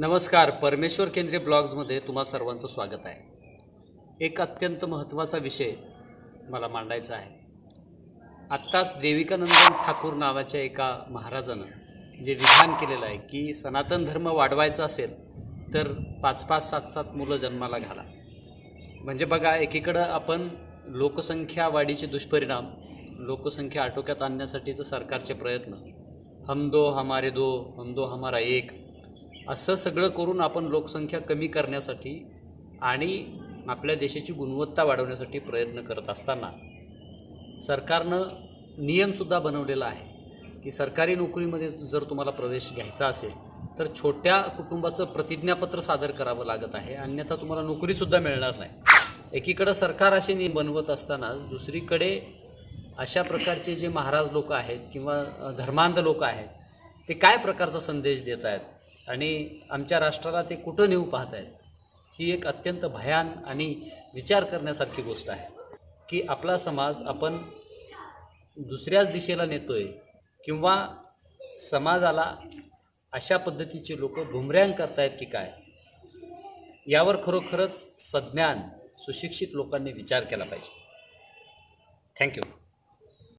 नमस्कार परमेश्वर केंद्रीय ब्लॉग्समध्ये तुम्हा सर्वांचं स्वागत आहे. एक अत्यंत महत्त्वाचा विषय मला मांडायचा आहे. आत्ताच देविकानंदन ठाकूर नावाच्या एका महाराजानं जे विधान केलेलं आहे की सनातन धर्म वाढवायचा असेल तर पाच पाच सात सात मुलं जन्माला घाला. म्हणजे बघा एकीकडं आपण लोकसंख्या वाढीचे दुष्परिणाम लोकसंख्या आटोक्यात आणण्यासाठीचं सरकारचे प्रयत्न हम दो हमारे दो हम दो हमारा एक असं सगळं करून आपण लोकसंख्या कमी करण्यासाठी आणि आपल्या देशाची गुणवत्ता वाढवण्यासाठी प्रयत्न करत असताना सरकारनं नियमसुद्धा बनवलेला आहे की सरकारी नोकरीमध्ये जर तुम्हाला प्रवेश घ्यायचा असेल तर छोट्या कुटुंबाचं प्रतिज्ञापत्र सादर करावं लागत आहे. अन्यथा तुम्हाला नोकरीसुद्धा मिळणार नाही. एकीकडं सरकार असे नियम बनवत असतानाच दुसरीकडे अशा प्रकारचे जे महाराज लोक आहेत किंवा धर्मांध लोक आहेत ते काय प्रकारचा संदेश देत आहेत आणि आमच्या राष्ट्राला ते कुठं नेऊ पाहत आहेत ही एक अत्यंत भयान आणि विचार करण्यासारखी गोष्ट आहे. की आपला समाज आपण दुसऱ्याच दिशेला नेतो आहे किंवा समाजाला अशा पद्धतीचे लोक भुमऱ्यांग करतायत की काय यावर खरोखरच सज्ञान सुशिक्षित लोकांनी विचार केला पाहिजे. थँक्यू.